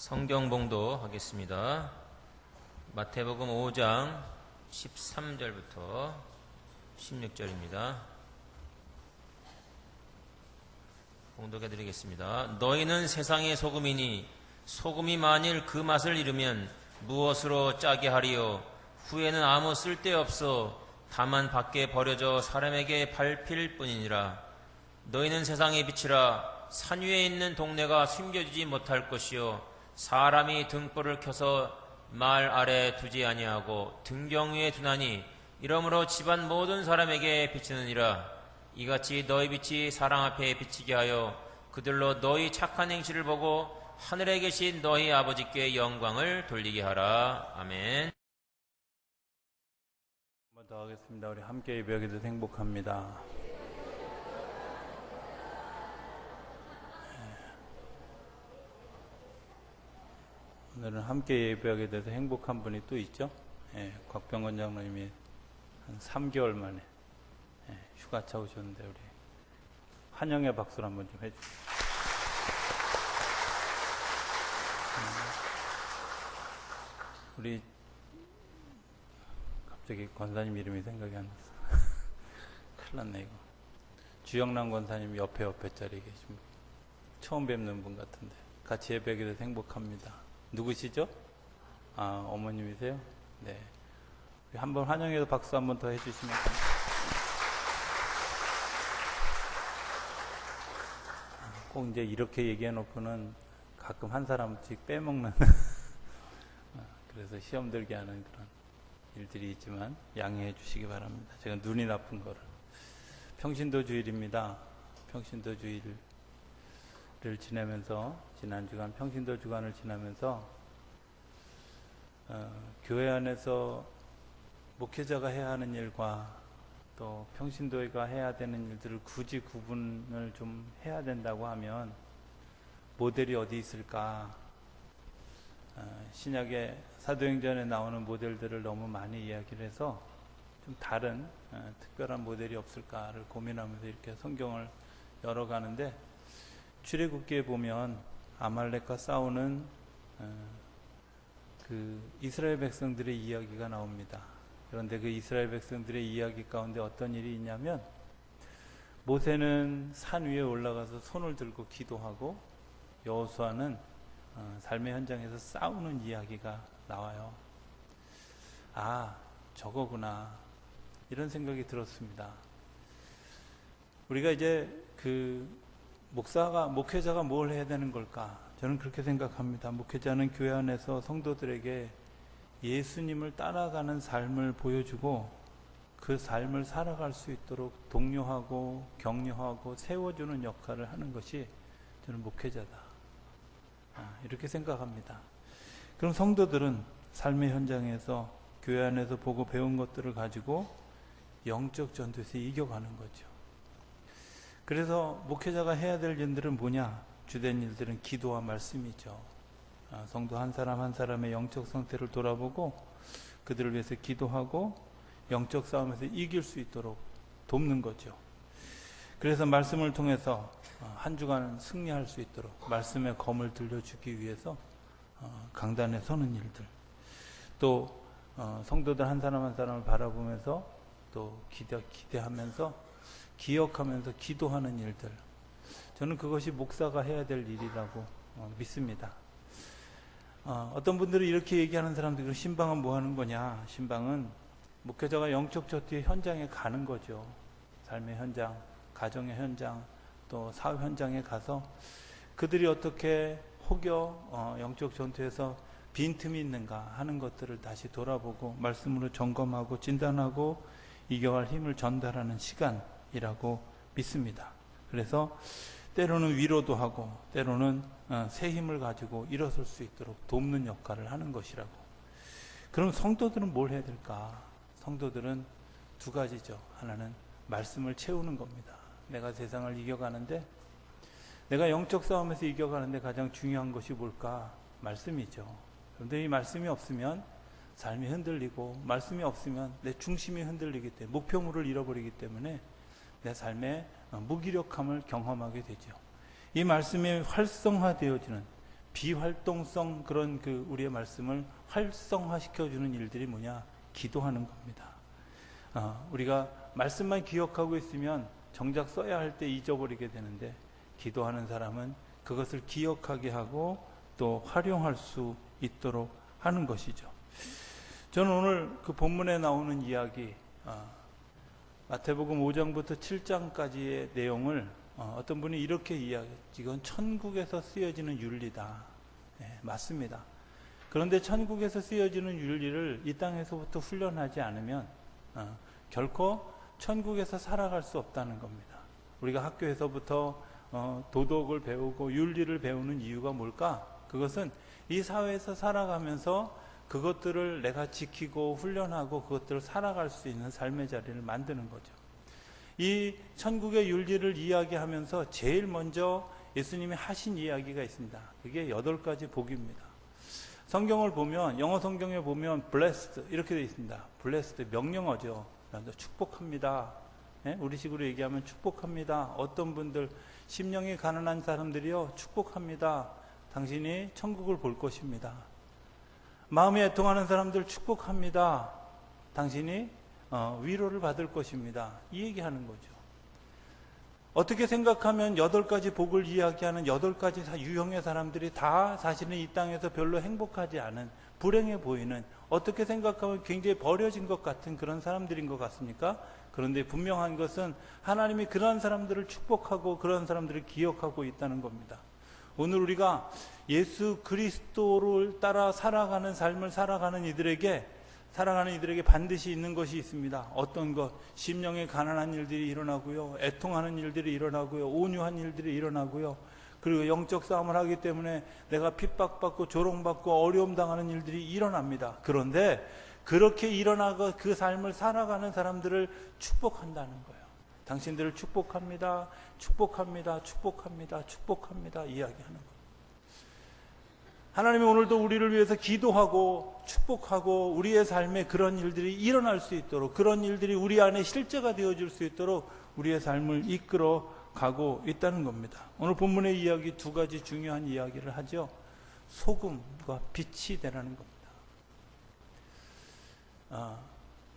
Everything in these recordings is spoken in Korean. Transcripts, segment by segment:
성경 봉도 하겠습니다. 마태복음 5장 13절부터 16절입니다. 봉독해 드리겠습니다. 너희는 세상의 소금이니 소금이 만일 그 맛을 잃으면 무엇으로 짜게 하리요 후에는 아무 쓸데없어 다만 밖에 버려져 사람에게 밟힐 뿐이니라 너희는 세상의 빛이라 산 위에 있는 동네가 숨겨지지 못할 것이요 사람이 등불을 켜서 말 아래 두지 아니하고 등경 위에 두나니 이러므로 집안 모든 사람에게 비치느니라 이같이 너희 빛이 사랑 앞에 비치게 하여 그들로 너희 착한 행실을 보고 하늘에 계신 너희 아버지께 영광을 돌리게 하라 아멘. 한번 더 하겠습니다. 우리 함께 예배하게 돼서 행복합니다. 오늘은 함께 예배하게 돼서 행복한 분이 또 있죠. 예, 곽병건 장로님이 한 3개월 만에 예, 휴가 차 오셨는데 우리 환영의 박수를 한번 좀 해주세요. 음, 우리 갑자기 권사님 이름이 생각이 안 났어. 큰일 났네, 이거. 주영남 권사님 옆에 옆에 자리에 계신 분. 처음 뵙는 분 같은데. 같이 예배하게 돼서 행복합니다. 누구시죠? 아, 어머님이세요? 네. 한번 환영해서 박수 한번 더 해주시면 감사합니다. 꼭 이제 이렇게 얘기해 놓고는 가끔 한 사람씩 빼먹는. 아, 그래서 시험 들게 하는 그런 일들이 있지만 양해해 주시기 바랍니다. 제가 눈이 나쁜 거를. 평신도 주일입니다. 평신도 주일을 지내면서 지난 주간 평신도 주간을 지나면서 어, 교회 안에서 목회자가 해야 하는 일과 또 평신도회가 해야 되는 일들을 굳이 구분을 좀 해야 된다고 하면 모델이 어디 있을까? 어, 신약의 사도행전에 나오는 모델들을 너무 많이 이야기를 해서 좀 다른 어, 특별한 모델이 없을까를 고민하면서 이렇게 성경을 열어가는데 출애굽기에 보면 아말렉과 싸우는 어, 그 이스라엘 백성들의 이야기가 나옵니다. 그런데 그 이스라엘 백성들의 이야기 가운데 어떤 일이 있냐면 모세는 산 위에 올라가서 손을 들고 기도하고 여호수아는 어, 삶의 현장에서 싸우는 이야기가 나와요. 아, 저거구나. 이런 생각이 들었습니다. 우리가 이제 그 목사가, 목회자가 뭘 해야 되는 걸까? 저는 그렇게 생각합니다. 목회자는 교회 안에서 성도들에게 예수님을 따라가는 삶을 보여주고 그 삶을 살아갈 수 있도록 독려하고 격려하고 세워주는 역할을 하는 것이 저는 목회자다. 아, 이렇게 생각합니다. 그럼 성도들은 삶의 현장에서 교회 안에서 보고 배운 것들을 가지고 영적 전투에서 이겨가는 거죠. 그래서 목회자가 해야 될 일들은 뭐냐? 주된 일들은 기도와 말씀이죠. 아, 성도 한 사람 한 사람의 영적 상태를 돌아보고 그들을 위해서 기도하고 영적 싸움에서 이길 수 있도록 돕는 거죠. 그래서 말씀을 통해서 어, 한 주간 승리할 수 있도록 말씀의 검을 들려주기 위해서 어, 강단에 서는 일들 또 어, 성도들 한 사람 한 사람을 바라보면서 또 기대, 기대하면서 기억하면서 기도하는 일들 저는 그것이 목사가 해야 될 일이라고 믿습니다. 어 떤 분들은 이렇게 얘기하는 사람들이 신방은 뭐 하는 거냐? 신방은 목회자가 영적 저투의 현장에 가는 거죠. 삶의 현장, 가정의 현장, 또 사업 현장에 가서 그들이 어떻게 혹여 어, 영적 전투에서 빈틈이 있는가 하는 것들을 다시 돌아보고 말씀으로 점검하고 진단하고 이겨갈 힘을 전달하는 시간 이라고 믿습니다. 그래서 때로는 위로도 하고 때로는 어, 새 힘을 가지고 일어설 수 있도록 돕는 역할을 하는 것이라고. 그럼 성도들은 뭘 해야 될까? 성도들은 두 가지죠. 하나는 말씀을 채우는 겁니다. 내가 세상을 이겨가는데 내가 영적 싸움에서 이겨가는데 가장 중요한 것이 뭘까? 말씀이죠. 그런데 이 말씀이 없으면 삶이 흔들리고 말씀이 없으면 내 중심이 흔들리기 때문에 목표물을 잃어버리기 때문에 내 삶의 무기력함을 경험하게 되죠. 이 말씀이 활성화되어지는 비활동성 그런 그 우리의 말씀을 활성화시켜 주는 일들이 뭐냐? 기도하는 겁니다. 어, 우리가 말씀만 기억하고 있으면 정작 써야 할 때 잊어버리게 되는데 기도하는 사람은 그것을 기억하게 하고 또 활용할 수 있도록 하는 것이죠. 저는 오늘 그 본문에 나오는 이야기 어, 마태복음 5장부터 7장까지의 내용을 어, 어떤 분이 이렇게 이야기, 이건 천국에서 쓰여지는 윤리다. 네, 맞습니다. 그런데 천국에서 쓰여지는 윤리를 이 땅에서부터 훈련하지 않으면 어, 결코 천국에서 살아갈 수 없다는 겁니다. 우리가 학교에서부터 어, 도덕을 배우고 윤리를 배우는 이유가 뭘까? 그것은 이 사회에서 살아가면서 그것들을 내가 지키고 훈련하고 그것들을 살아갈 수 있는 삶의 자리를 만드는 거죠. 이 천국의 윤리를 이야기하면서 제일 먼저 예수님이 하신 이야기가 있습니다. 그게 여덟 가지 복입니다. 성경을 보면 영어 성경에 보면 blessed 이렇게 되어 있습니다. blessed 명령어죠. 축복합니다. 예? 우리식으로 얘기하면 축복합니다. 어떤 분들 심령이 가난한 사람들이요 축복합니다. 당신이 천국을 볼 것입니다. 마음이 애통하는 사람들 축복합니다. 당신이 어, 위로를 받을 것입니다. 이 얘기하는 거죠. 어떻게 생각하면 여덟 가지 복을 이야기하는 여덟 가지 사- 유형의 사람들이 다 사실은 이 땅에서 별로 행복하지 않은 불행해 보이는 어떻게 생각하면 굉장히 버려진 것 같은 그런 사람들인 것 같습니까? 그런데 분명한 것은 하나님이 그러한 사람들을 축복하고 그러한 사람들을 기억하고 있다는 겁니다. 오늘 우리가 예수 그리스도를 따라 살아가는 삶을 살아가는 이들에게 살아가는 이들에게 반드시 있는 것이 있습니다. 어떤 것, 심령에 가난한 일들이 일어나고요, 애통하는 일들이 일어나고요, 온유한 일들이 일어나고요. 그리고 영적 싸움을 하기 때문에 내가 핍박받고 조롱받고 어려움 당하는 일들이 일어납니다. 그런데 그렇게 일어나고 그 삶을 살아가는 사람들을 축복한다는 거예요. 당신들을 축복합니다. 축복합니다. 축복합니다. 축복합니다. 이야기하는 거예요. 하나님이 오늘도 우리를 위해서 기도하고 축복하고 우리의 삶에 그런 일들이 일어날 수 있도록 그런 일들이 우리 안에 실제가 되어질 수 있도록 우리의 삶을 이끌어 가고 있다는 겁니다. 오늘 본문의 이야기 두 가지 중요한 이야기를 하죠. 소금과 빛이 되라는 겁니다. 아,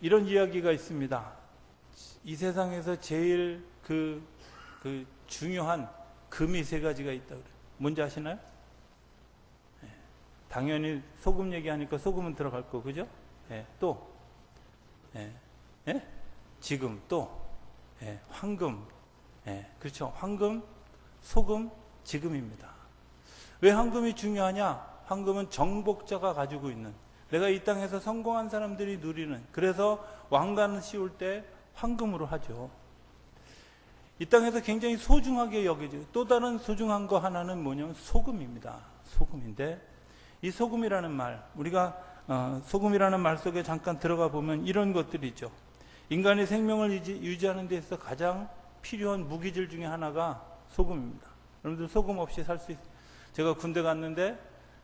이런 이야기가 있습니다. 이 세상에서 제일 그, 그 중요한 금이 세 가지가 있다 그래요. 뭔지 아시나요? 예, 당연히 소금 얘기하니까 소금은 들어갈 거, 그죠? 예, 또, 예, 예? 지금 또, 예, 황금, 예, 그렇죠. 황금, 소금, 지금입니다. 왜 황금이 중요하냐? 황금은 정복자가 가지고 있는 내가 이 땅에서 성공한 사람들이 누리는 그래서 왕관을 씌울 때 황금으로 하죠. 이 땅에서 굉장히 소중하게 여겨져요. 또 다른 소중한 거 하나는 뭐냐면 소금입니다. 소금인데 이 소금이라는 말 우리가 어, 소금이라는 말 속에 잠깐 들어가 보면 이런 것들이 있죠. 인간의 생명을 유지, 유지하는 데 있어 가장 필요한 무기질 중에 하나가 소금입니다. 여러분들 소금 없이 살 수 있... 제가 군대 갔는데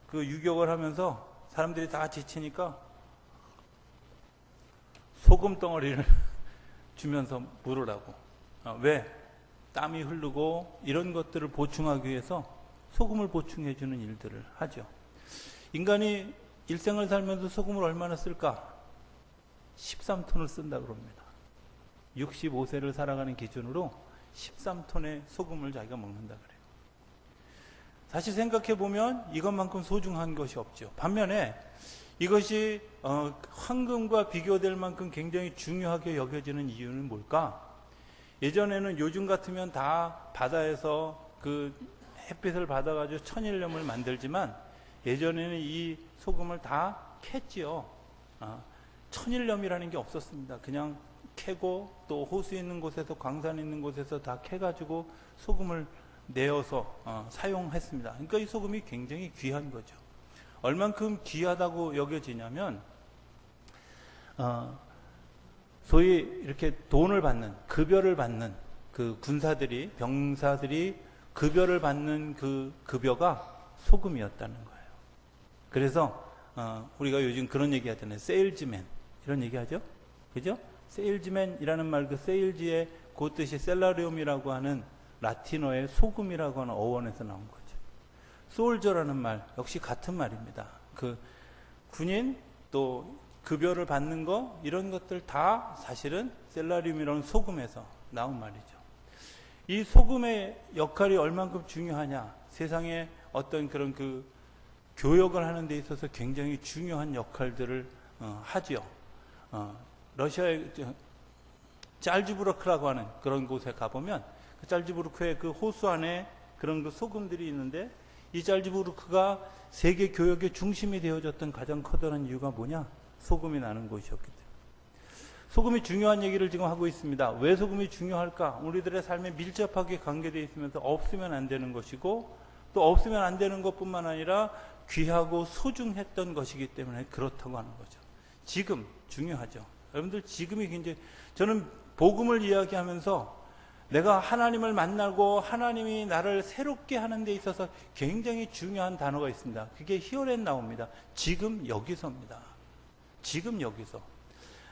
그 유격을 하면서 사람들이 다 지치니까 소금 덩어리를 주면서 물으라고. 아, 왜? 땀이 흐르고 이런 것들을 보충하기 위해서 소금을 보충해 주는 일들을 하죠. 인간이 일생을 살면서 소금을 얼마나 쓸까? 13톤을 쓴다 그럽니다. 65세를 살아가는 기준으로 13톤의 소금을 자기가 먹는다 그래요. 사실 생각해 보면 이것만큼 소중한 것이 없죠. 반면에 이것이 어, 황금과 비교될 만큼 굉장히 중요하게 여겨지는 이유는 뭘까? 예전에는 요즘 같으면 다 바다에서 그 햇빛을 받아가지고 천일염을 만들지만 예전에는 이 소금을 다 캤지요. 아, 천일염이라는 게 없었습니다. 그냥 캐고 또 호수 있는 곳에서 광산 있는 곳에서 다 캐가지고 소금을 내어서 어, 사용했습니다. 그러니까 이 소금이 굉장히 귀한 거죠. 얼만큼 귀하다고 여겨지냐면 어, 소위 이렇게 돈을 받는 급여를 받는 그 군사들이 병사들이 급여를 받는 그 급여가 소금이었다는 거예요. 그래서 어, 우리가 요즘 그런 얘기 하잖아요. 세일즈맨 이런 얘기 하죠. 그죠? 세일즈맨이라는 말 그 세일즈의 그 뜻이 셀라리움이라고 하는 라틴어의 소금이라고 하는 어원에서 나온 거죠. 솔저라는 말 역시 같은 말입니다. 그 군인 또 급여를 받는 거 이런 것들 다 사실은 셀라리움이라는 소금에서 나온 말이죠. 이 소금의 역할이 얼만큼 중요하냐? 세상에 어떤 그런 그 교역을 하는 데 있어서 굉장히 중요한 역할들을 어, 하지요. 어, 러시아의 저, 짤지부르크라고 하는 그런 곳에 가보면 그 짤지부르크의 그 호수 안에 그런 그 소금들이 있는데 이 짤지부르크가 세계 교역의 중심이 되어졌던 가장 커다란 이유가 뭐냐? 소금이 나는 곳이었기 때문에. 소금이 중요한 얘기를 지금 하고 있습니다. 왜 소금이 중요할까? 우리들의 삶에 밀접하게 관계되어 있으면서 없으면 안 되는 것이고 또 없으면 안 되는 것뿐만 아니라 귀하고 소중했던 것이기 때문에 그렇다고 하는 거죠. 지금 중요하죠. 여러분들 지금이 굉장히 저는 복음을 이야기하면서 내가 하나님을 만나고 하나님이 나를 새롭게 하는 데 있어서 굉장히 중요한 단어가 있습니다. 그게 히어렛 나옵니다. 지금 여기서입니다. 지금 여기서.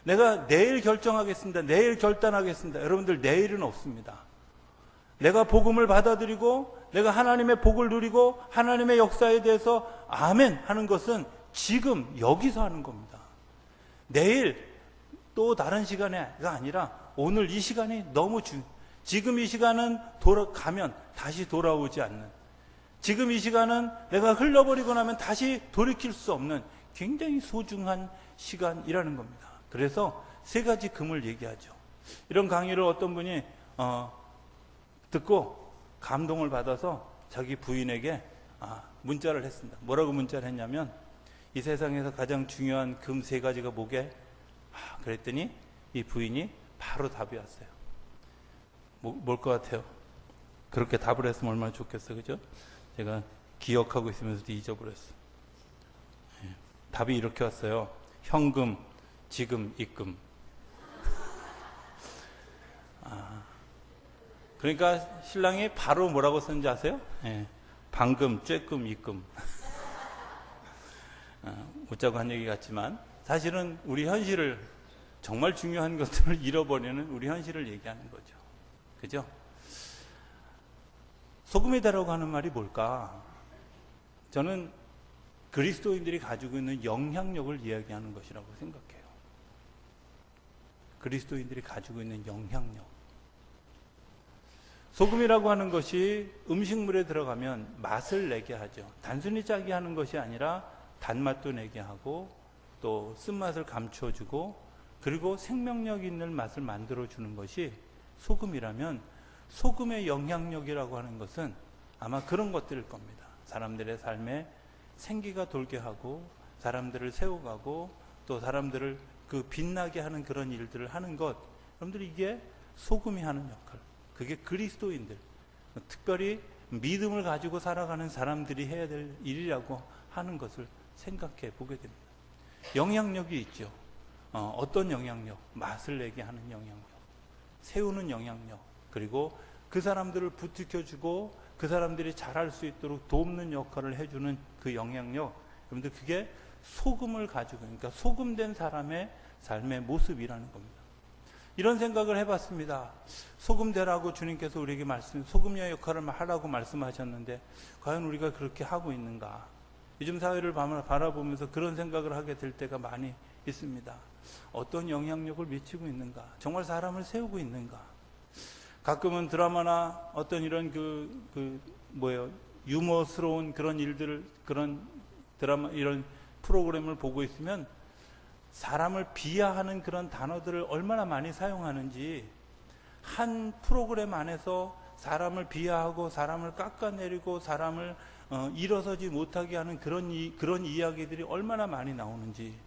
내가 내일 결정하겠습니다. 내일 결단하겠습니다. 여러분들 내일은 없습니다. 내가 복음을 받아들이고 내가 하나님의 복을 누리고 하나님의 역사에 대해서 아멘 하는 것은 지금 여기서 하는 겁니다. 내일 또 다른 시간에가 아니라 오늘 이 시간이 너무 중 지금 이 시간은 돌아가면 다시 돌아오지 않는 지금 이 시간은 내가 흘러버리고 나면 다시 돌이킬 수 없는 굉장히 소중한 시간이라는 겁니다. 그래서 세 가지 금을 얘기하죠. 이런 강의를 어떤 분이 어, 듣고 감동을 받아서 자기 부인에게 아, 문자를 했습니다. 뭐라고 문자를 했냐면 이 세상에서 가장 중요한 금 세 가지가 뭐게? 아, 그랬더니 이 부인이 바로 답이 왔어요. 뭐, 뭘것 같아요? 그렇게 답을 했으면 얼마나 좋겠어, 그죠? 제가 기억하고 있으면서도 잊어버렸어. 예. 답이 이렇게 왔어요. 현금, 지금, 입금. 그러니까 신랑이 바로 뭐라고 썼는지 아세요? 예. 방금, 쬐끔, 입금. 아, 웃자고 한 얘기 같지만 사실은 우리 현실을 정말 중요한 것들을 잃어버리는 우리 현실을 얘기하는 거죠. 그죠? 소금이다라고 하는 말이 뭘까? 저는 그리스도인들이 가지고 있는 영향력을 이야기하는 것이라고 생각해요. 그리스도인들이 가지고 있는 영향력. 소금이라고 하는 것이 음식물에 들어가면 맛을 내게 하죠. 단순히 짜게 하는 것이 아니라 단맛도 내게 하고 또 쓴맛을 감춰주고 그리고 생명력 있는 맛을 만들어주는 것이 소금이라면 소금의 영향력이라고 하는 것은 아마 그런 것들일 겁니다. 사람들의 삶에 생기가 돌게 하고 사람들을 세워가고 또 사람들을 그 빛나게 하는 그런 일들을 하는 것 여러분들 이게 소금이 하는 역할 그게 그리스도인들 특별히 믿음을 가지고 살아가는 사람들이 해야 될 일이라고 하는 것을 생각해 보게 됩니다. 영향력이 있죠. 어, 떤 영향력? 맛을 내게 하는 영향력, 세우는 영향력, 그리고 그 사람들을 부추겨주고 그 사람들이 잘할 수 있도록 돕는 역할을 해주는 그 영향력. 여러분들 그게 소금을 가지고, 그러니까 소금된 사람의 삶의 모습이라는 겁니다. 이런 생각을 해봤습니다. 소금 되라고 주님께서 우리에게 말씀, 소금의 역할을 하라고 말씀하셨는데, 과연 우리가 그렇게 하고 있는가? 요즘 사회를 바라보면서 그런 생각을 하게 될 때가 많이 있습니다. 어떤 영향력을 미치고 있는가? 정말 사람을 세우고 있는가? 가끔은 드라마나 어떤 이런 그, 그, 뭐예요? 유머스러운 그런 일들을, 그런 드라마, 이런 프로그램을 보고 있으면 사람을 비하하는 그런 단어들을 얼마나 많이 사용하는지 한 프로그램 안에서 사람을 비하하고 사람을 깎아내리고 사람을 어, 일어서지 못하게 하는 그런 이, 그런 이야기들이 얼마나 많이 나오는지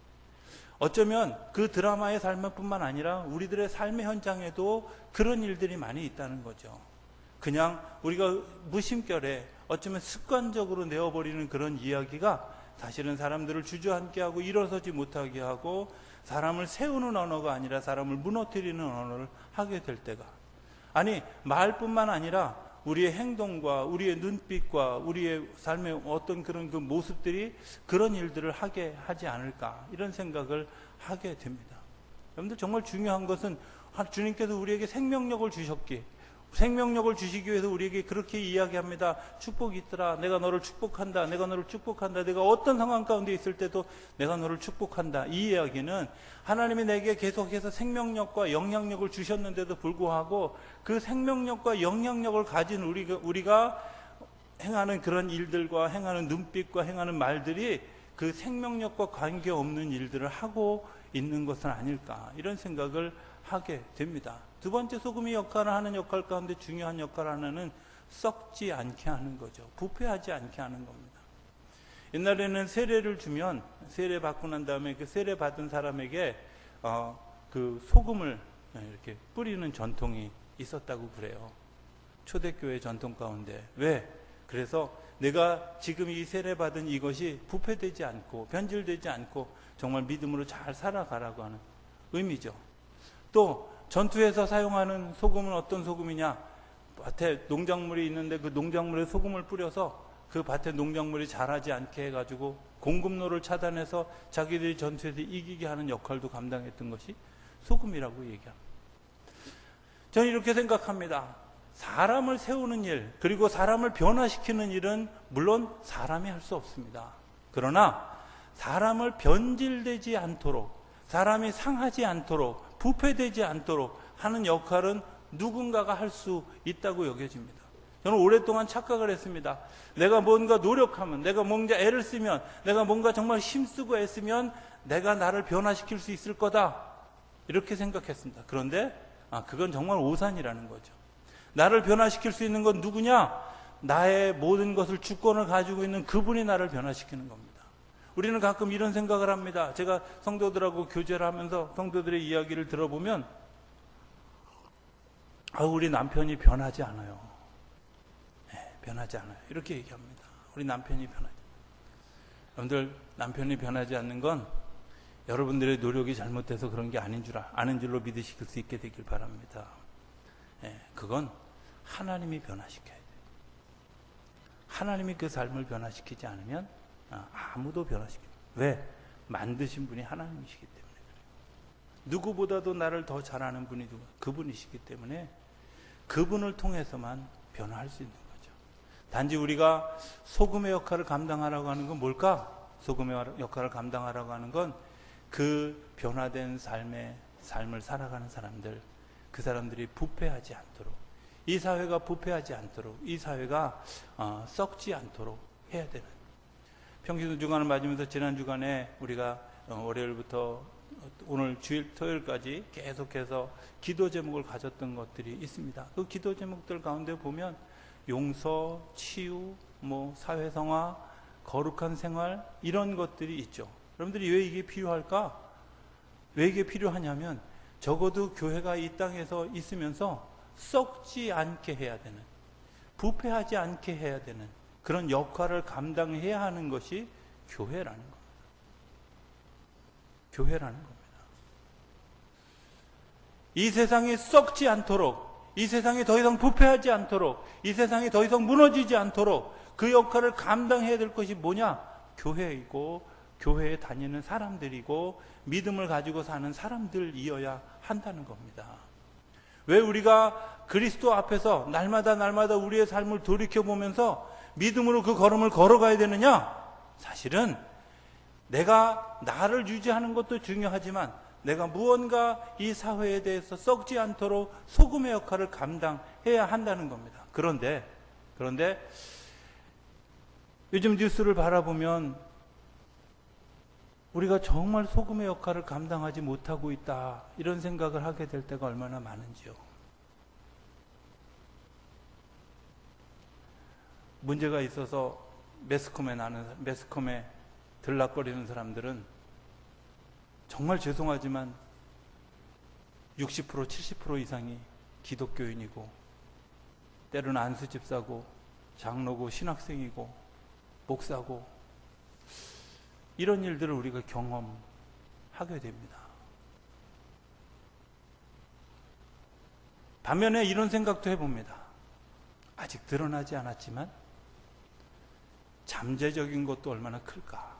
어쩌면 그 드라마의 삶뿐만 아니라 우리들의 삶의 현장에도 그런 일들이 많이 있다는 거죠. 그냥 우리가 무심결에 어쩌면 습관적으로 내어버리는 그런 이야기가 사실은 사람들을 주저앉게 하고 일어서지 못하게 하고 사람을 세우는 언어가 아니라 사람을 무너뜨리는 언어를 하게 될 때가 아니 말뿐만 아니라 우리의 행동과 우리의 눈빛과 우리의 삶의 어떤 그런 그 모습들이 그런 일들을 하게 하지 않을까 이런 생각을 하게 됩니다. 여러분들 정말 중요한 것은 주님께서 우리에게 생명력을 주셨기 생명력을 주시기 위해서 우리에게 그렇게 이야기합니다. 축복이 있더라. 내가 너를 축복한다. 내가 너를 축복한다. 내가 어떤 상황 가운데 있을 때도 내가 너를 축복한다. 이 이야기는 하나님이 내게 계속해서 생명력과 영향력을 주셨는데도 불구하고 그 생명력과 영향력을 가진 우리가, 우리가 행하는 그런 일들과 행하는 눈빛과 행하는 말들이 그 생명력과 관계없는 일들을 하고 있는 것은 아닐까 이런 생각을 하게 됩니다. 두 번째 소금이 역할을 하는 역할 가운데 중요한 역할 하나는 썩지 않게 하는 거죠. 부패하지 않게 하는 겁니다. 옛날에는 세례를 주면 세례 받고 난 다음에 그 세례 받은 사람에게 어, 그 소금을 이렇게 뿌리는 전통이 있었다고 그래요. 초대교회 전통 가운데 왜? 그래서 내가 지금 이 세례 받은 이것이 부패되지 않고 변질되지 않고 정말 믿음으로 잘 살아가라고 하는 의미죠. 또 전투에서 사용하는 소금은 어떤 소금이냐? 밭에 농작물이 있는데 그 농작물에 소금을 뿌려서 그 밭에 농작물이 자라지 않게 해가지고 공급로를 차단해서 자기들이 전투에서 이기게 하는 역할도 감당했던 것이 소금이라고 얘기합니다. 저는 이렇게 생각합니다. 사람을 세우는 일, 그리고 사람을 변화시키는 일은 물론 사람이 할 수 없습니다. 그러나 사람을 변질되지 않도록, 사람이 상하지 않도록, 부패되지 않도록 하는 역할은 누군가가 할 수 있다고 여겨집니다. 저는 오랫동안 착각을 했습니다. 내가 뭔가 노력하면, 내가 뭔가 애를 쓰면, 내가 뭔가 정말 힘쓰고 애쓰면 내가 나를 변화시킬 수 있을 거다. 이렇게 생각했습니다. 그런데 아, 그건 정말 오산이라는 거죠. 나를 변화시킬 수 있는 건 누구냐? 나의 모든 것을 주권을 가지고 있는 그분이 나를 변화시키는 겁니다. 우리는 가끔 이런 생각을 합니다. 제가 성도들하고 교제를 하면서 성도들의 이야기를 들어보면, 아, 우리 남편이 변하지 않아요. 네, 변하지 않아요. 이렇게 얘기합니다. 우리 남편이 변하지. 여러분들, 남편이 변하지 않는 건 여러분들의 노력이 잘못돼서 그런 게 아닌 줄 아- 아는 줄로 믿으실 수 있게 되길 바랍니다. 예, 그건 하나님이 변화시켜야 돼요. 하나님이 그 삶을 변화시키지 않으면 아, 아무도 변화시켜. 왜? 만드신 분이 하나님이시기 때문에. 누구보다도 나를 더 잘 아는 분이 누구? 그분이시기 때문에 그분을 통해서만 변화할 수 있는 거죠. 단지 우리가 소금의 역할을 감당하라고 하는 건 뭘까? 소금의 역할을 감당하라고 하는 건 그 변화된 삶의 삶을 살아가는 사람들, 그 사람들이 부패하지 않도록, 이 사회가 부패하지 않도록, 이 사회가 어, 썩지 않도록 해야 되는. 평균 주간을 맞으면서 지난 주간에 우리가 어, 월요일부터 오늘 주일 토요일까지 계속해서 기도 제목을 가졌던 것들이 있습니다. 그 기도 제목들 가운데 보면 용서, 치유, 뭐 사회성화, 거룩한 생활 이런 것들이 있죠. 여러분들이 왜 이게 필요할까? 왜 이게 필요하냐면 적어도 교회가 이 땅에서 있으면서 썩지 않게 해야 되는, 부패하지 않게 해야 되는 그런 역할을 감당해야 하는 것이 교회라는 겁니다. 교회라는 겁니다. 이 세상이 썩지 않도록, 이 세상이 더 이상 부패하지 않도록, 이 세상이 더 이상 무너지지 않도록 그 역할을 감당해야 될 것이 뭐냐? 교회이고 교회에 다니는 사람들이고 믿음을 가지고 사는 사람들이어야 한다는 겁니다. 왜 우리가 그리스도 앞에서 날마다 날마다 우리의 삶을 돌이켜 보면서 믿음으로 그 걸음을 걸어가야 되느냐? 사실은 내가 나를 유지하는 것도 중요하지만 내가 무언가 이 사회에 대해서 썩지 않도록 소금의 역할을 감당해야 한다는 겁니다. 그런데 그런데 요즘 뉴스를 바라보면 우리가 정말 소금의 역할을 감당하지 못하고 있다. 이런 생각을 하게 될 때가 얼마나 많은지요. 문제가 있어서 매스컴에 나는, 매스컴에 들락거리는 사람들은 정말 죄송하지만 60% 70% 이상이 기독교인이고 때로는 안수집사고 장로고 신학생이고 목사고 이런 일들을 우리가 경험하게 됩니다. 반면에 이런 생각도 해봅니다. 아직 드러나지 않았지만 잠재적인 것도 얼마나 클까.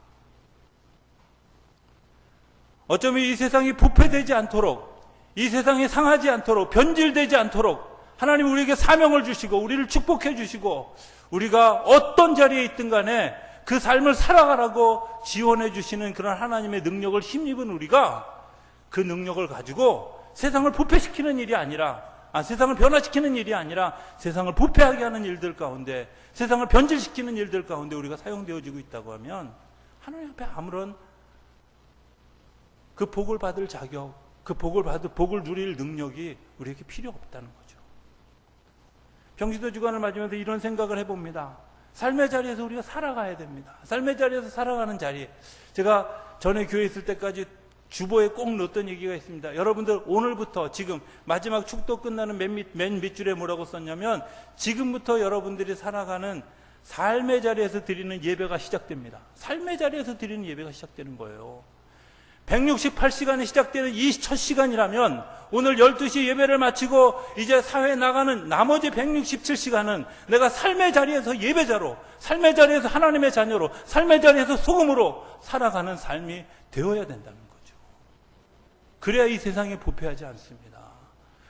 어쩌면 이 세상이 부패되지 않도록, 이 세상이 상하지 않도록, 변질되지 않도록 하나님 우리에게 사명을 주시고 우리를 축복해 주시고 우리가 어떤 자리에 있든 간에 그 삶을 살아가라고 지원해 주시는 그런 하나님의 능력을 힘입은 우리가 그 능력을 가지고 세상을 부패시키는 일이 아니라 아, 세상을 변화시키는 일이 아니라 세상을 부패하게 하는 일들 가운데 세상을 변질시키는 일들 가운데 우리가 사용되어지고 있다고 하면 하나님 앞에 아무런 그 복을 받을 자격, 그 복을 받을 복을 누릴 능력이 우리에게 필요 없다는 거죠. 병기도 주간을 맞으면서 이런 생각을 해봅니다. 삶의 자리에서 우리가 살아가야 됩니다. 삶의 자리에서 살아가는 자리. 제가 전에 교회 있을 때까지 주보에 꼭 넣었던 얘기가 있습니다. 여러분들 오늘부터 지금 마지막 축도 끝나는 맨, 밑, 맨 밑줄에 뭐라고 썼냐면 지금부터 여러분들이 살아가는 삶의 자리에서 드리는 예배가 시작됩니다. 삶의 자리에서 드리는 예배가 시작되는 거예요. 168시간이 시작되는 이 첫 시간이라면 오늘 12시 예배를 마치고 이제 사회에 나가는 나머지 167시간은 내가 삶의 자리에서 예배자로, 삶의 자리에서 하나님의 자녀로, 삶의 자리에서 소금으로 살아가는 삶이 되어야 된다는 거죠. 그래야 이 세상에 부패하지 않습니다.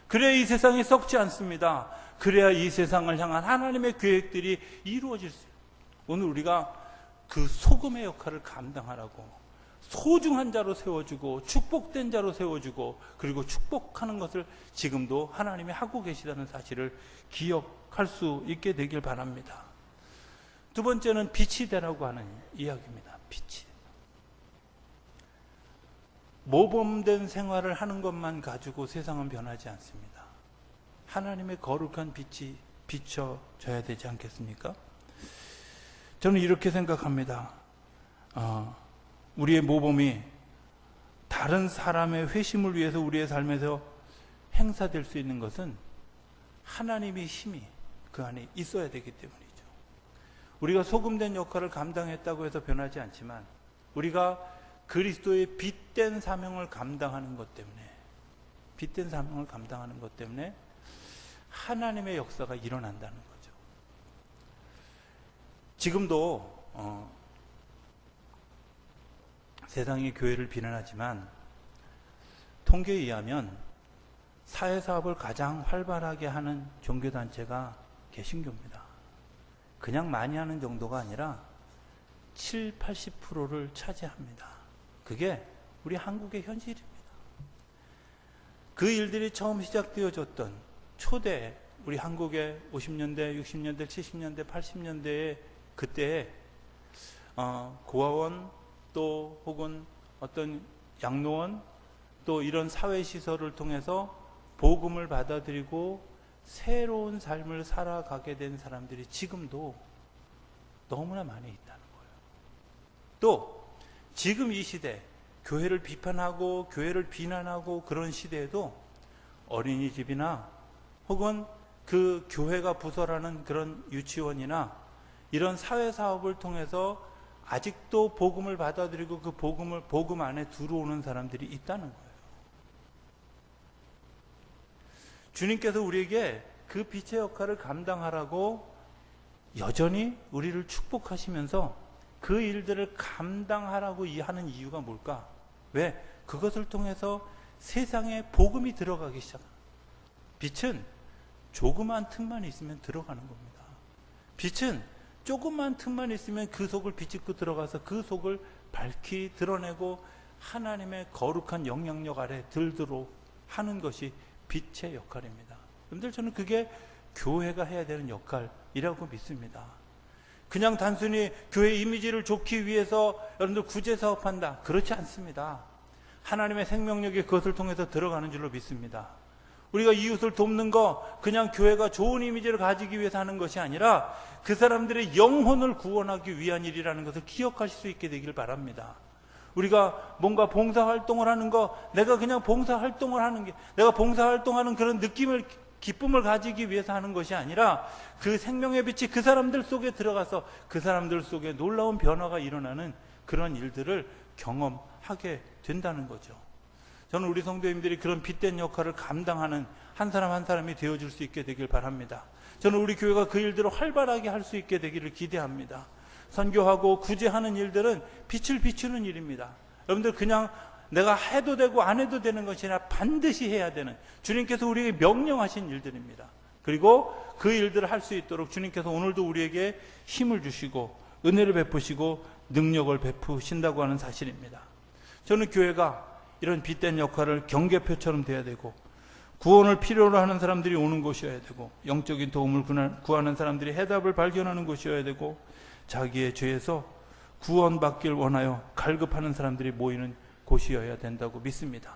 그래야 이 세상이 썩지 않습니다. 그래야 이 세상을 향한 하나님의 계획들이 이루어질 수 있어요. 오늘 우리가 그 소금의 역할을 감당하라고 소중한 자로 세워주고 축복된 자로 세워주고 그리고 축복하는 것을 지금도 하나님이 하고 계시다는 사실을 기억할 수 있게 되길 바랍니다. 두 번째는 빛이 되라고 하는 이야기입니다. 빛이. 모범된 생활을 하는 것만 가지고 세상은 변하지 않습니다. 하나님의 거룩한 빛이 비춰져야 되지 않겠습니까? 저는 이렇게 생각합니다. 어, 우리의 모범이 다른 사람의 회심을 위해서 우리의 삶에서 행사될 수 있는 것은 하나님의 힘이 그 안에 있어야 되기 때문이죠. 우리가 소금된 역할을 감당했다고 해서 변하지 않지만 우리가 그리스도의 빛된 사명을 감당하는 것 때문에 빛된 사명을 감당하는 것 때문에 하나님의 역사가 일어난다는 거죠. 지금도 어, 세상이 교회를 비난하지만 통계에 의하면 사회사업을 가장 활발하게 하는 종교단체가 개신교입니다. 그냥 많이 하는 정도가 아니라 7, 80%를 차지합니다. 그게 우리 한국의 현실입니다. 그 일들이 처음 시작되어졌던 초대 우리 한국의 50년대, 60년대, 70년대, 80년대에 그때 어, 고아원 또 혹은 어떤 양로원 또 이런 사회 시설을 통해서 복음을 받아들이고 새로운 삶을 살아가게 된 사람들이 지금도 너무나 많이 있다는 거예요. 또 지금 이 시대 교회를 비판하고 교회를 비난하고 그런 시대에도 어린이집이나 혹은 그 교회가 부설하는 그런 유치원이나 이런 사회 사업을 통해서 아직도 복음을 받아들이고 그 복음을 복음 안에 들어오는 사람들이 있다는 거예요. 주님께서 우리에게 그 빛의 역할을 감당하라고 여전히 우리를 축복하시면서 그 일들을 감당하라고 하는 이유가 뭘까? 왜? 그것을 통해서 세상에 복음이 들어가기 시작. 빛은 조그만 틈만 있으면 들어가는 겁니다. 빛은 조그만 틈만 있으면 그 속을 비집고 들어가서 그 속을 밝히 드러내고 하나님의 거룩한 영향력 아래 들도록 하는 것이 빛의 역할입니다. 여러분들 저는 그게 교회가 해야 되는 역할이라고 믿습니다. 그냥 단순히 교회 이미지를 좋기 위해서 여러분들 구제 사업한다. 그렇지 않습니다. 하나님의 생명력이 그것을 통해서 들어가는 줄로 믿습니다. 우리가 이웃을 돕는 거 그냥 교회가 좋은 이미지를 가지기 위해서 하는 것이 아니라 그 사람들의 영혼을 구원하기 위한 일이라는 것을 기억하실 수 있게 되기를 바랍니다. 우리가 뭔가 봉사 활동을 하는 거 내가 그냥 봉사 활동을 하는 게 내가 봉사 활동하는 그런 느낌을 기쁨을 가지기 위해서 하는 것이 아니라 그 생명의 빛이 그 사람들 속에 들어가서 그 사람들 속에 놀라운 변화가 일어나는 그런 일들을 경험하게 된다는 거죠. 저는 우리 성도님들이 그런 빛된 역할을 감당하는 한 사람 한 사람이 되어줄 수 있게 되길 바랍니다. 저는 우리 교회가 그 일들을 활발하게 할 수 있게 되기를 기대합니다. 선교하고 구제하는 일들은 빛을 비추는 일입니다. 여러분들 그냥 내가 해도 되고 안 해도 되는 것이 아니라 반드시 해야 되는 주님께서 우리에게 명령하신 일들입니다. 그리고 그 일들을 할 수 있도록 주님께서 오늘도 우리에게 힘을 주시고 은혜를 베푸시고 능력을 베푸신다고 하는 사실입니다. 저는 교회가 이런 빛된 역할을 경계표처럼 돼야 되고 구원을 필요로 하는 사람들이 오는 곳이어야 되고 영적인 도움을 구하는 사람들이 해답을 발견하는 곳이어야 되고 자기의 죄에서 구원받길 원하여 갈급하는 사람들이 모이는 곳이어야 된다고 믿습니다.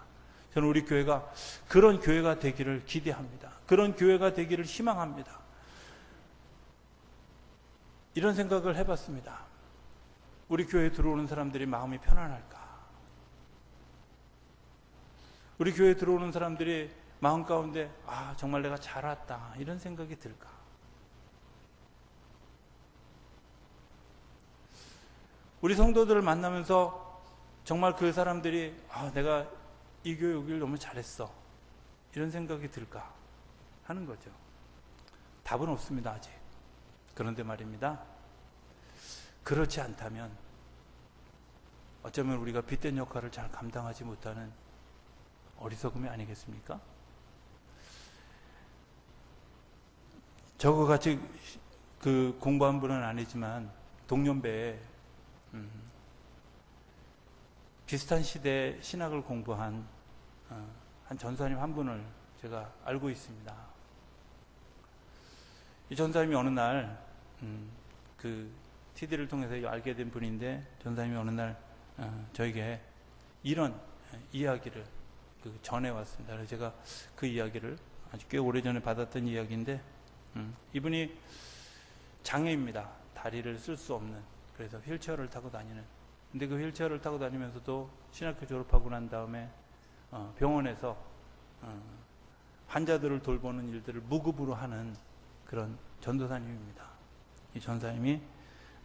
저는 우리 교회가 그런 교회가 되기를 기대합니다. 그런 교회가 되기를 희망합니다. 이런 생각을 해봤습니다. 우리 교회에 들어오는 사람들이 마음이 편안할까? 우리 교회에 들어오는 사람들이 마음 가운데 아 정말 내가 잘 왔다 이런 생각이 들까? 우리 성도들을 만나면서 정말 그 사람들이 아 내가 이 교회 오길 너무 잘했어 이런 생각이 들까 하는 거죠. 답은 없습니다 아직. 그런데 말입니다. 그렇지 않다면 어쩌면 우리가 빛된 역할을 잘 감당하지 못하는 어리석음이 아니겠습니까? 저거 같이 그 공부한 분은 아니지만 동년배에 음, 비슷한 시대 신학을 공부한 어, 한 전사님 한 분을 제가 알고 있습니다. 이 전사님이 어느 날, 음, 그, TD를 통해서 알게 된 분인데, 전사님이 어느 날, 어, 저에게 이런 어, 이야기를 그 전해왔습니다. 그래서 제가 그 이야기를 아주 꽤 오래 전에 받았던 이야기인데, 음, 이분이 장애입니다. 다리를 쓸 수 없는. 그래서 휠체어를 타고 다니는. 근데 그 휠체어를 타고 다니면서도 신학교 졸업하고 난 다음에 어, 병원에서 어, 환자들을 돌보는 일들을 무급으로 하는 그런 전도사님입니다. 이 전사님이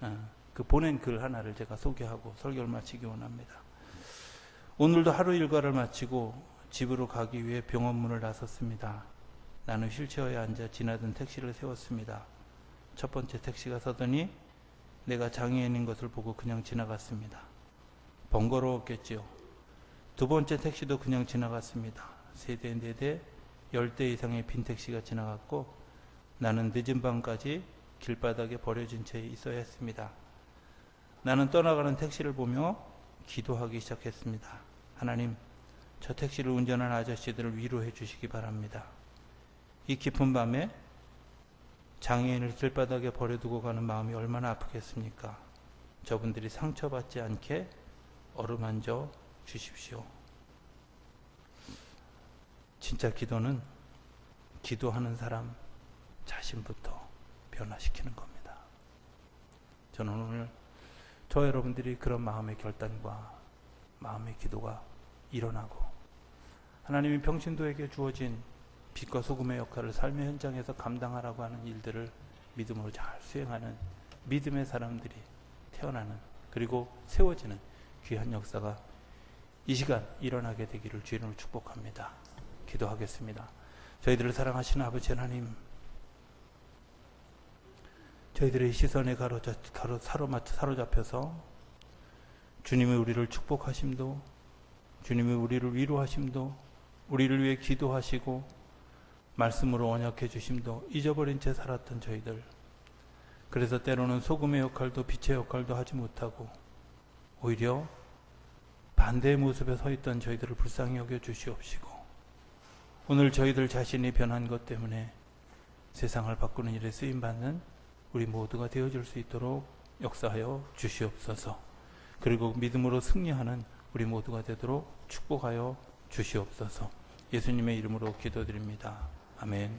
어, 그 보낸 글 하나를 제가 소개하고 설교를 마치기 원합니다. 오늘도 하루 일과를 마치고 집으로 가기 위해 병원 문을 나섰습니다. 나는 휠체어에 앉아 지나던 택시를 세웠습니다. 첫 번째 택시가 서더니 내가 장애인인 것을 보고 그냥 지나갔습니다. 번거로웠겠지요. 두 번째 택시도 그냥 지나갔습니다. 세 대, 네 대, 열 대 이상의 빈 택시가 지나갔고 나는 늦은 밤까지 길바닥에 버려진 채 있어야 했습니다. 나는 떠나가는 택시를 보며 기도하기 시작했습니다. 하나님, 저 택시를 운전한 아저씨들을 위로해 주시기 바랍니다. 이 깊은 밤에 장애인을 길바닥에 버려두고 가는 마음이 얼마나 아프겠습니까? 저분들이 상처받지 않게 어루만져 주십시오. 진짜 기도는 기도하는 사람 자신부터 변화시키는 겁니다. 저는 오늘 저 여러분들이 그런 마음의 결단과 마음의 기도가 일어나고 하나님이 평신도에게 주어진 빛과 소금의 역할을 삶의 현장에서 감당하라고 하는 일들을 믿음으로 잘 수행하는 믿음의 사람들이 태어나는 그리고 세워지는 귀한 역사가 이 시간 일어나게 되기를 주인으로 축복합니다. 기도하겠습니다. 저희들을 사랑하시는 아버지 하나님, 저희들의 시선에 가로잡, 가로, 사로잡, 사로잡혀서 주님의 우리를 축복하심도, 주님의 우리를 위로하심도, 우리를 위해 기도하시고, 말씀으로 언약해 주심도 잊어버린 채 살았던 저희들. 그래서 때로는 소금의 역할도 빛의 역할도 하지 못하고, 오히려 반대의 모습에 서 있던 저희들을 불쌍히 여겨 주시옵시고, 오늘 저희들 자신이 변한 것 때문에 세상을 바꾸는 일에 쓰임 받는 우리 모두가 되어 줄 수 있도록 역사하여 주시옵소서. 그리고 믿음으로 승리하는 우리 모두가 되도록 축복하여 주시옵소서. 예수님의 이름으로 기도드립니다. 아멘.